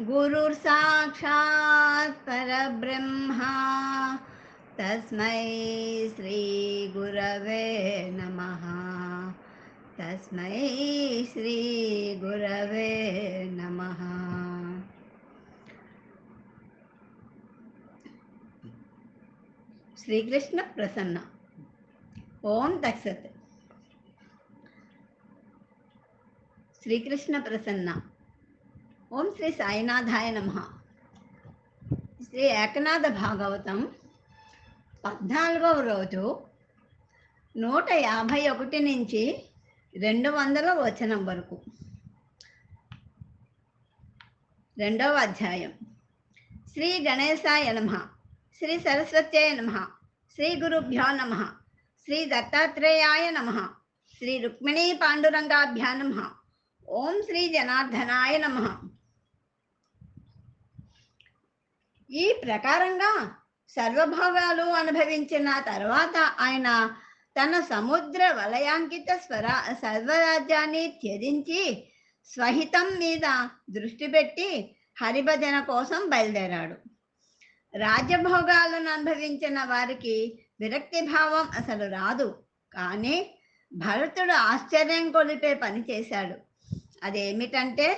गुरुर्साक्षात् परब्रह्मा। तस्मै श्रीगुरवे नमः। तस्मै श्रीगुरवे नमः। श्रीकृष्णप्रसन्न ॐ तत्सत्। श्रीकृष्णप्रसन्न ఓం శ్రీ సాయినాథాయ నమ. శ్రీ ఏకనాథ భాగవతం పద్నాలుగవ రోజు నూట యాభై ఒకటి నుంచి రెండు వందల వచనం వరకు. రెండవ అధ్యాయం. శ్రీ గణేశాయ నమ శ్రీ సరస్వత్యాయ నమ శ్రీ గురుభ్యో నమ శ్రీ దత్తాత్రేయాయ నమ శ్రీ రుక్మిణీ పాండురంగాభ్యా నమ ఓం శ్రీ జనార్దనాయ నమ. ఈ ప్రకారంగా సర్వభోగాలు అనుభవించిన తర్వాత ఆయన తన సముద్ర వలయాంకిత స్వర సర్వరాజ్యాన్ని త్యజించి స్వహితం మీద దృష్టి పెట్టి హరిభజన కోసం బయలుదేరాడు. రాజ్యభోగాలను అనుభవించిన వారికి విరక్తి భావం అసలు రాదు. కానీ భరతుడు ఆశ్చర్యం కొలిపే పని చేశాడు. అదేమిటంటే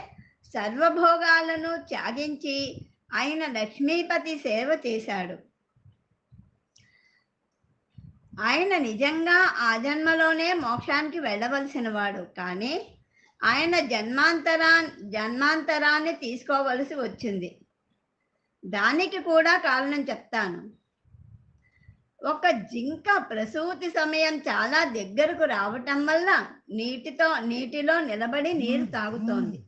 సర్వభోగాలను త్యాగించి ఆయన లక్ష్మీపతి సేవ చేశాడు. ఆయన నిజంగా ఆ జన్మలోనే మోక్షానికి వెళ్ళవలసిన వాడు. కానీ ఆయన జన్మాంతరా జన్మాంతరాన్ని తీసుకోవలసి వచ్చింది. దానికి కూడా కారణం చెప్తాను. ఒక జింక ప్రసూతి సమయం చాలా దగ్గరకు రావటం వల్ల నీటితో నీటిలో నిలబడి నీరు తాగుతోంది.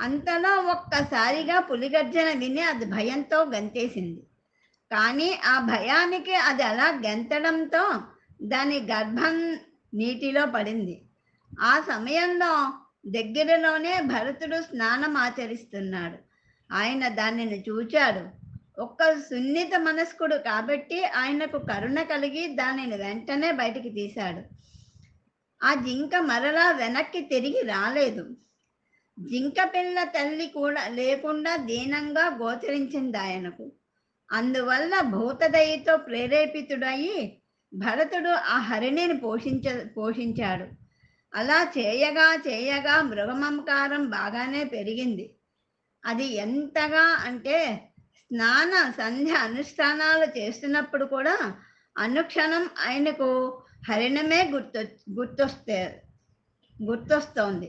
అంతలో ఒక్కసారిగా పులిగర్జన విని అది భయంతో గంతేసింది. కానీ ఆ భయానికి అది అలా గెంతడంతో దాని గర్భం నీటిలో పడింది. ఆ సమయంలో దగ్గరలోనే భరతుడు స్నానం ఆచరిస్తున్నాడు. ఆయన దానిని చూచాడు. ఒక్క సున్నిత మనస్కుడు కాబట్టి ఆయనకు కరుణ కలిగి దానిని వెంటనే బయటికి తీశాడు. ఆ జింక మరలా వెనక్కి తిరిగి రాలేదు. జింక పిల్ల తల్లి కూడా లేకుండా దీనంగా గోచరించింది ఆయనకు అందువల్ల భూతదయతో ప్రేరేపితుడయి భరతుడు ఆ హరిణిని పోషించ పోషించాడు. అలా చేయగా చేయగా మృగమమకారం బాగానే పెరిగింది. అది ఎంతగా అంటే స్నాన సంధ్య అనుష్ఠానాలు చేస్తున్నప్పుడు కూడా అనుక్షణం ఆయనకు హరిణమే గుర్తొ గుర్తొస్తే గుర్తొస్తోంది.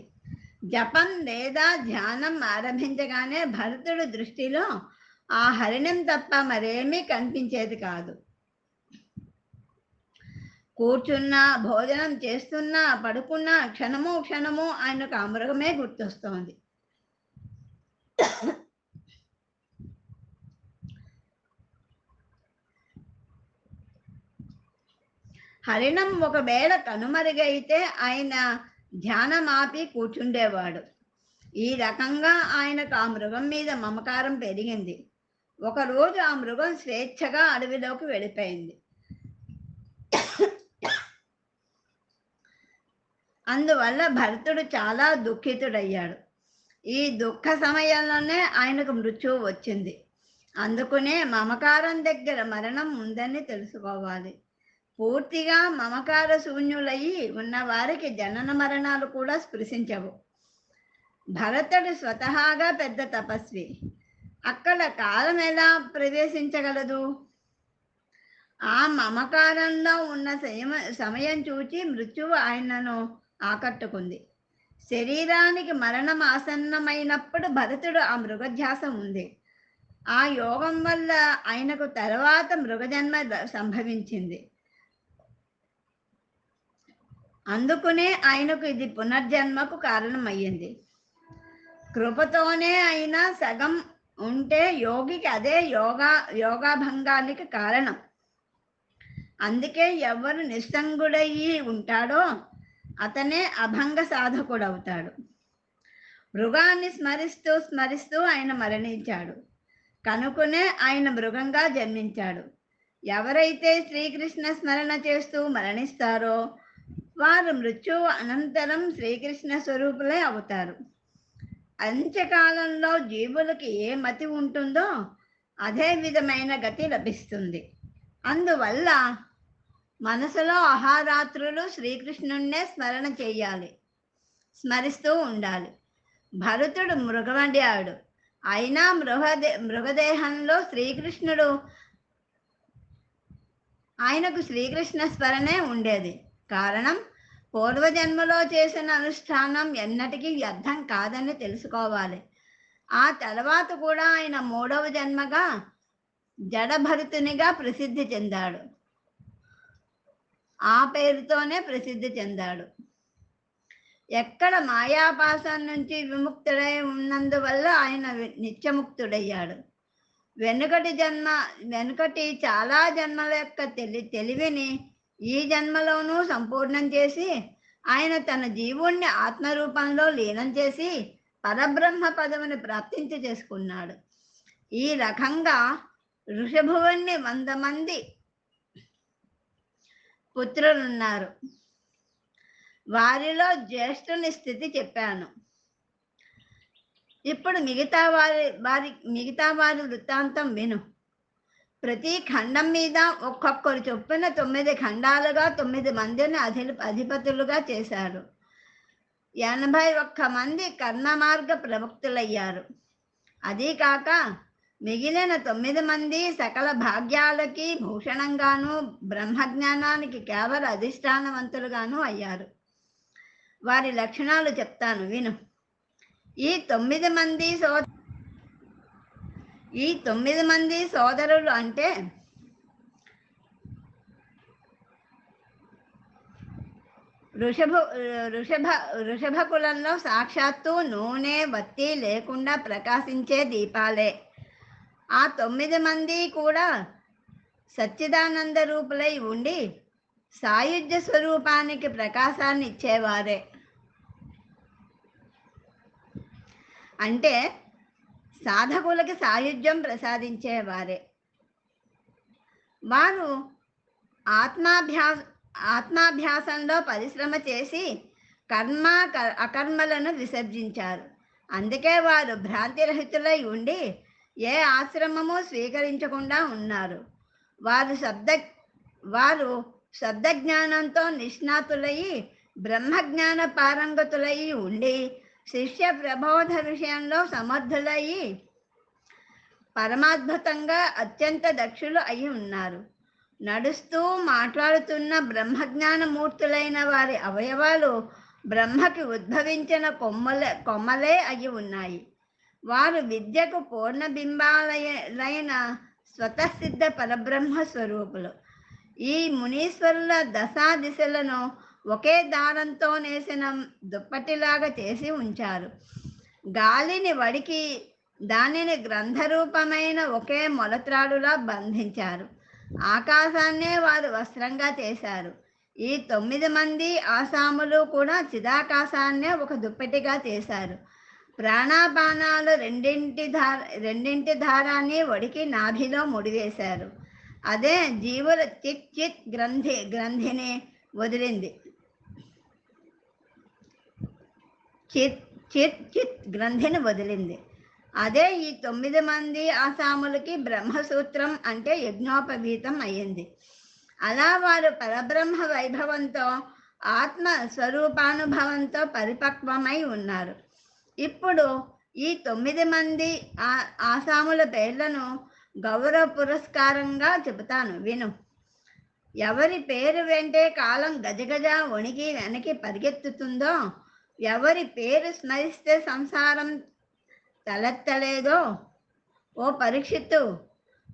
జపం లేదా ధ్యానం ఆరంభించగానే భరతుడు దృష్టిలో ఆ హరిణం తప్ప మరేమీ కనిపించేది కాదు. కూర్చున్నా భోజనం చేస్తున్నా పడుకున్నా క్షణము క్షణము ఆయనకు ఆ మృగమే గుర్తొస్తోంది. హరిణం ఒకవేళ కనుమరుగైతే ఆయన ధ్యానం ఆపి కూర్చుండేవాడు. ఈ రకంగా ఆయనకు ఆ మృగం మీద మమకారం పెరిగింది. ఒకరోజు ఆ మృగం స్వేచ్ఛగా అడవిలోకి వెళ్ళిపోయింది. అందువల్ల భరతుడు చాలా దుఃఖితుడయ్యాడు. ఈ దుఃఖ సమయంలోనే ఆయనకు మృత్యువు వచ్చింది. అందుకునే మమకారం దగ్గర మరణం ఉందని తెలుసుకోవాలి. పూర్తిగా మమకార శూన్యులయ్యి ఉన్న వారికి జనన మరణాలు కూడా స్పృశించవు. భరతుడు స్వతహాగా పెద్ద తపస్వి. అక్కడ కాలం ఎలా ప్రవేశించగలదు? ఆ మమకారంలో ఉన్న సమయం సమయం చూచి మృత్యువు ఆయనను ఆకట్టుకుంది. శరీరానికి మరణం ఆసన్నమైనప్పుడు భరతుడు ఆ మృగధ్యాసం ఉంది. ఆ యోగం వల్ల ఆయనకు తర్వాత మృగజన్మ సంభవించింది. అందుకునే ఆయనకు ఇది పునర్జన్మకు కారణమయ్యింది. కృపతోనే అయినా సగం ఉంటే యోగికి అదే యోగా యోగాభంగానికి కారణం. అందుకే ఎవరు నిస్సంగుడయ్యి ఉంటాడో అతనే అభంగ సాధకుడు అవుతాడు మృగాన్ని స్మరిస్తూ స్మరిస్తూ ఆయన మరణించాడు. కనుకునే ఆయన మృగంగా జన్మించాడు. ఎవరైతే శ్రీకృష్ణ స్మరణ చేస్తూ మరణిస్తారో వారు మృత్యువు అనంతరం శ్రీకృష్ణ స్వరూపులే అవుతారు. అంత్యకాలంలో జీవులకి ఏ మతి ఉంటుందో అదే విధమైన గతి లభిస్తుంది. అందువల్ల మనసులో అహారాత్రులు శ్రీకృష్ణుణ్ణే స్మరణ చేయాలి. స్మరిస్తూ ఉండాలి. భరతుడు మృగమడ్యాడు అయినా మృగదే మృగదేహంలో శ్రీకృష్ణుడు ఆయనకు శ్రీకృష్ణ స్మరణే ఉండేది. కారణం పూర్వజన్మలో చేసిన అనుష్ఠానం ఎన్నటికీ వ్యర్థం కాదని తెలుసుకోవాలి. ఆ తర్వాత కూడా ఆయన మూడవ జన్మగా జడభరితునిగా ప్రసిద్ధి చెందాడు. ఆ పేరుతోనే ప్రసిద్ధి చెందాడు. ఎక్కడ మాయాపాసం నుంచి విముక్తుడై ఉన్నందువల్ల ఆయన నిత్యముక్తుడయ్యాడు. వెనుకటి జన్మ వెనుకటి చాలా జన్మల యొక్క తెలి తెలివిని ఈ జన్మలోనూ సంపూర్ణం చేసి ఆయన తన జీవుణ్ణి ఆత్మరూపంలో లీనం చేసి పరబ్రహ్మ పదవిని ప్రాప్తించి చేసుకున్నాడు. ఈ రకంగా ఋషభువుణ్ణి వంద మంది పుత్రులున్నారు. వారిలో జ్యేష్ఠుని స్థితి చెప్పాను. ఇప్పుడు మిగతా వారి వారి మిగతా వారి వృత్తాంతం విను. ప్రతి ఖండం మీద ఒక్కొక్కరు చొప్పున తొమ్మిది ఖండాలుగా తొమ్మిది మందిని అధి అధిపతులుగా చేశారు. ఎనభై ఒక్క మంది కర్మ మార్గ ప్రవక్తులయ్యారు. అదీ కాక మిగిలిన తొమ్మిది మంది సకల భాగ్యాలకి భూషణంగాను బ్రహ్మజ్ఞానానికి కేవల అధిష్టానవంతులుగాను అయ్యారు. వారి లక్షణాలు చెప్తాను విను. ఈ తొమ్మిది మంది సో ఈ తొమ్మిది మంది సోదరులు అంటే వృషభ వృషభ వృషభ కులంలో సాక్షాత్తు నూనె వత్తి లేకుండా ప్రకాశించే దీపాలే. ఆ తొమ్మిది మంది కూడా సచ్చిదానంద రూపులై ఉండి సాయుధ్య స్వరూపానికి ప్రకాశాన్ని ఇచ్చేవారే అంటే సాధకులకి సాయుధ్యం ప్రసాదించేవారే. వారు ఆత్మాభ్యాస ఆత్మాభ్యాసంలో పరిశ్రమ చేసి కర్మ క- అకర్మలను విసర్జించారు. అందుకే వారు భ్రాంతిరహితులై ఉండి ఏ ఆశ్రమము స్వీకరించకుండా ఉన్నారు. వారు శబ్ద వారు శబ్ద జ్ఞానంతో నిష్ణాతులయ్యి బ్రహ్మజ్ఞాన పారంగతులయ్యి ఉండి శిష్య ప్రబోధ విషయంలో సమర్థులయ్యి పరమాద్భుతంగా అత్యంత దక్షులు అయి ఉన్నారు. నడుస్తూ మాట్లాడుతున్న బ్రహ్మజ్ఞానమూర్తులైన వారి అవయవాలు బ్రహ్మకి ఉద్భవించిన కొమ్మలే కొమ్మలే అయి ఉన్నాయి. వారు విద్యకు పూర్ణబింబాలైన స్వతసిద్ధ పరబ్రహ్మ స్వరూపులు ఈ మునీశ్వరుల దశా దిశలను ఒకే దారంతో నేసిన దుప్పటిలాగా చేసి ఉంచారు. గాలిని వడికి దానిని గ్రంథరూపమైన ఒకే మొలత్రాడులా బంధించారు. ఆకాశాన్నే వారు వస్త్రంగా చేశారు. ఈ తొమ్మిది మంది ఆసాములు కూడా చిదాకాశాన్నే ఒక దుప్పటిగా చేశారు. ప్రాణాపానాలు రెండింటి ధార రెండింటి దారాన్ని వడికి నాభిలో ముడివేశారు. అదే జీవుల చిత్ చిత్ గ్రంథి గ్రంథిని వదిలింది. చిత్ చిత్ చిత్ గ్రంథిని వదిలింది. అదే ఈ తొమ్మిది మంది ఆసాములకి బ్రహ్మసూత్రం అంటే యజ్ఞోపవీతం అయ్యింది. అలా వారు పరబ్రహ్మ వైభవంతో ఆత్మ స్వరూపానుభవంతో పరిపక్వమై ఉన్నారు. ఇప్పుడు ఈ తొమ్మిది మంది ఆ ఆసాముల పేర్లను గౌరవ పురస్కారంగా చెబుతాను విను. ఎవరి పేరు వెంటే కాలం గజగజ వణికి వెనక్కి పరిగెత్తుతుందో ఎవరి పేరు స్మరిస్తే సంసారం తలెత్తలేదో? ఓ పరీక్షిత్తు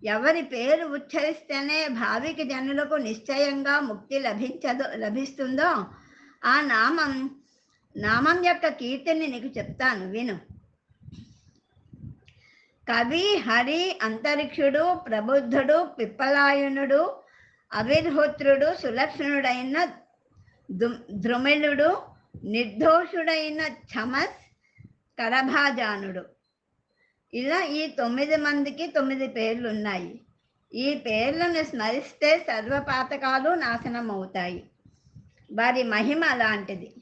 ఎవరి పేరు ఉచ్చరిస్తేనే భావికి జనులకు నిశ్చయంగా ముక్తి లభించదు లభిస్తుందో? ఆ నామం నామం యొక్క కీర్తిని నీకు చెప్తాను విను. కవి హరి అంతరిక్షుడు ప్రబుద్ధుడు పిప్పలాయనుడు అవిర్హోత్రుడు సులక్షణుడైన ధృమిళుడు ద్రుమిళుడు నిర్దోషుడైన ఛమస్ కరభాజానుడు. ఇలా ఈ తొమ్మిది మందికి తొమ్మిది పేర్లు ఉన్నాయి ఈ పేర్లను స్మరిస్తే సర్వపాతకాలు నాశనం అవుతాయి వారి మహిమ అలాంటిది.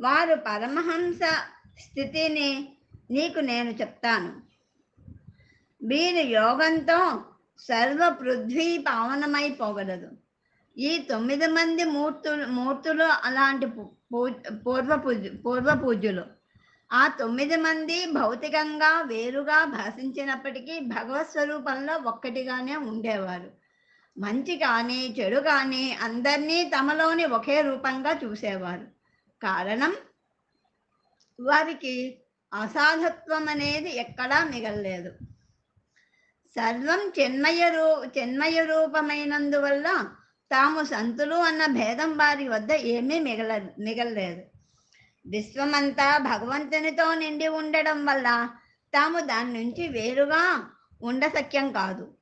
వారు పరమహంస స్థితిని నీకు నేను చెప్తాను. వీరి యోగంతో సర్వ పృథ్వీ పావనమైపోగలదు. ఈ తొమ్మిది మంది మూర్తులు మూర్తులు అలాంటి పూ- పూర్వ పూజ పూర్వ పూజ్యులు ఆ తొమ్మిది మంది భౌతికంగా వేరుగా భాషించినప్పటికీ భగవత్ స్వరూపంలో ఒక్కటిగానే ఉండేవారు. మంచి కానీ చెడు కానీ అందరినీ తమలోని ఒకే రూపంగా చూసేవారు. కారణం? వారికి అసాధత్వం అనేది ఎక్కడా మిగలలేదు. సర్వం చిన్మయ రూ చిన్మయ రూపమైనందువల్ల తాము సంతులు అన్న భేదం వారి వద్ద ఏమీ మిగల మిగలలేదు. విశ్వమంతా భగవంతునితో నిండి ఉండడం వల్ల తాము దాని నుంచి వేరుగా ఉండసఖ్యం కాదు.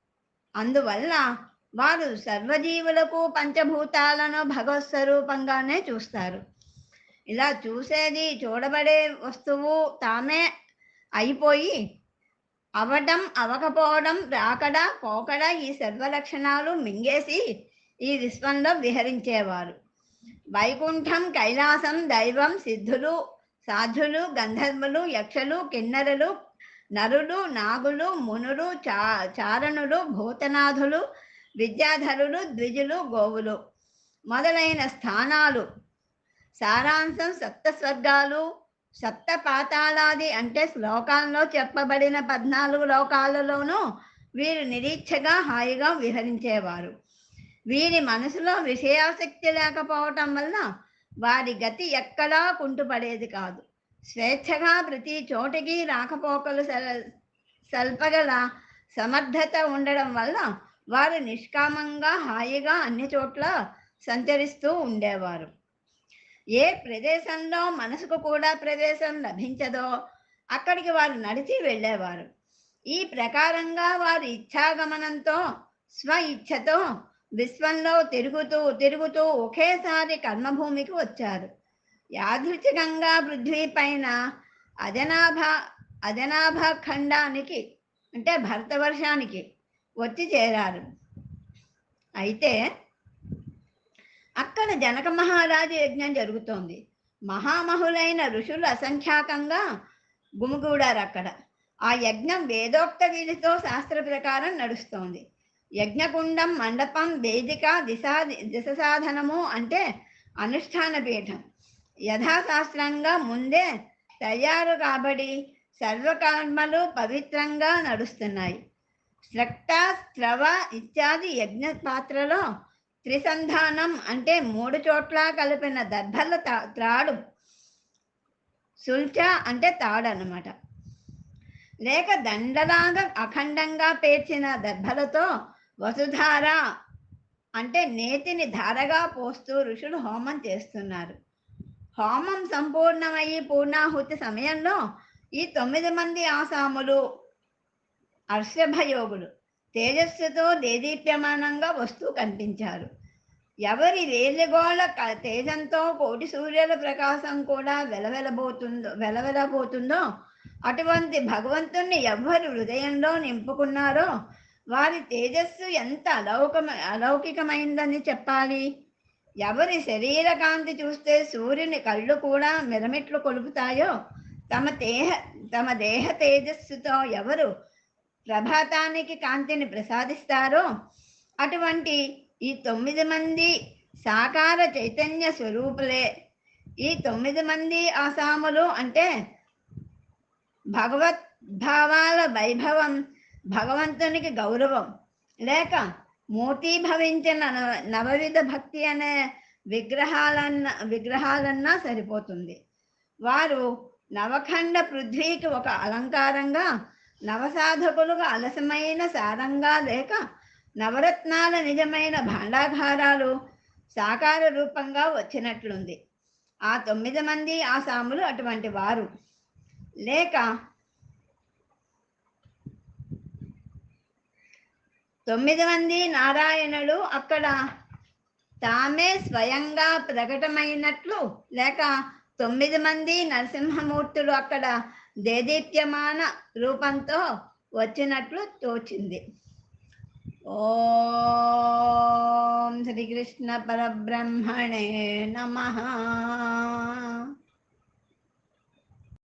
అందువల్ల వారు సర్వజీవులకు పంచభూతాలను భగవత్ స్వరూపంగానే చూస్తారు. ఇలా చూసేది చూడబడే వస్తువు తామే అయిపోయి అవడం అవకపోవడం రాకడా పోకడా ఈ సర్వలక్షణాలు మింగేసి ఈ విశ్వంలో విహరించేవారు. వైకుంఠం కైలాసం దైవం సిద్ధులు సాధులు గంధర్వులు యక్షలు కిన్నెరలు నరులు నాగులు మునులు చా చారణులు భూతనాథులు విద్యాధరులు ద్విజులు గోవులు మొదలైన స్థానాలు. సారాంశం సప్త స్వర్గాలు సప్త పాతాళాది అంటే శ్లోకాల్లో చెప్పబడిన పద్నాలుగు లోకాలలోనూ వీరు నిరీక్షగా హాయిగా విహరించేవారు. వీరి మనసులో విషయాసక్తి లేకపోవటం వల్ల వారి గతి ఎక్కడా కుంటుపడేది కాదు. స్వేచ్ఛగా ప్రతి చోటికి రాకపోకలు సల్పగల సమర్థత ఉండడం వల్ల వారు నిష్కామంగా హాయిగా అన్ని చోట్ల సంచరిస్తూ ఉండేవారు. ఏ ప్రదేశంలో మనసుకు కూడా ప్రదేశం లభించదో అక్కడికి వారు నడిచి వెళ్ళేవారు. ఈ ప్రకారంగా వారి ఇచ్ఛాగమనంతో స్వ ఇచ్ఛతో విశ్వంలో తిరుగుతూ తిరుగుతూ ఒకేసారి కర్మభూమికి వచ్చారు. యాదృచ్ఛికంగా పృథ్వీ పైన అజనాభ అజనాభ ఖండానికి అంటే భరతవర్షానికి వచ్చి చేరారు. అయితే అక్కడ జనక మహారాజు యజ్ఞం జరుగుతోంది. మహామహులైన ఋషులు అసంఖ్యాకంగా గుమిగూడారు అక్కడ ఆ యజ్ఞం వేదోక్త వీధితో శాస్త్ర ప్రకారం నడుస్తోంది. యజ్ఞకుండం మండపం వేదిక దిశా దిశ సాధనము అంటే అనుష్ఠాన పీఠం. యథాశాస్త్రంగా ముందే తయారు కాబడి సర్వకర్మలు పవిత్రంగా నడుస్తున్నాయి. స్రక్త స్రవ ఇత్యాది యజ్ఞ పాత్రలో త్రిసంధానం అంటే మూడు చోట్ల కలిపిన దర్భల తా- త్రాడు. సుల్చ అంటే తాడు అన్నమాట లేక దండలాగా అఖండంగా పేర్చిన దర్భలతో వసుధార అంటే నేతిని ధారగా పోస్తూ ఋషులు హోమం చేస్తున్నారు. హోమం సంపూర్ణమయ్యి పూర్ణాహుతి సమయంలో ఈ తొమ్మిది మంది ఆసాములు అర్షభయోగులు తేజస్సుతో దేదీప్యమానంగా వస్తూ కనిపించారు. ఎవరి రేలిగోళ క- తేజంతో కోటి సూర్యుల ప్రకాశం కూడా వెలవెలబోతుందో వెలవెలబోతుందో అటువంటి భగవంతుణ్ణి ఎవ్వరు హృదయంలో నింపుకున్నారో వారి తేజస్సు ఎంత అలౌకమ అలౌకికమైందని చెప్పాలి? ఎవరి శరీర కాంతి చూస్తే సూర్యుని కళ్ళు కూడా మిరమిట్లు కొలుపుతాయో? తమ దేహ తమ దేహ తేజస్సుతో ఎవరు ప్రభాతానికి కాంతిని ప్రసాదిస్తారో? అటువంటి ఈ తొమ్మిది మంది సాకార చైతన్య స్వరూపులే. ఈ తొమ్మిది మంది ఆసాములు అంటే భగవద్భావాల వైభవం భగవంతునికి గౌరవం. లేక మూర్తీభవించిన నవ- నవవిధ భక్తి అనే విగ్రహాలన్న విగ్రహాలన్నా సరిపోతుంది. వారు నవఖండ పృథ్వీకి ఒక అలంకారంగా నవసాధకులుగా అలసమైన సారంగా లేక నవరత్నాల నిజమైన భాండాగారాలు సాకార రూపంగా వచ్చినట్లుంది. ఆ తొమ్మిది మంది ఆసాములు అటువంటి వారు. లేక తొమ్మిది మంది నారాయణులు అక్కడ తామే స్వయంగా ప్రకటమైనట్లు లేక తొమ్మిది మంది నరసింహమూర్తులు అక్కడ దేదీప్యమాన రూపంతో వచ్చినట్లు తోచింది. ఓం శ్రీకృష్ణ పరబ్రహ్మణే నమ.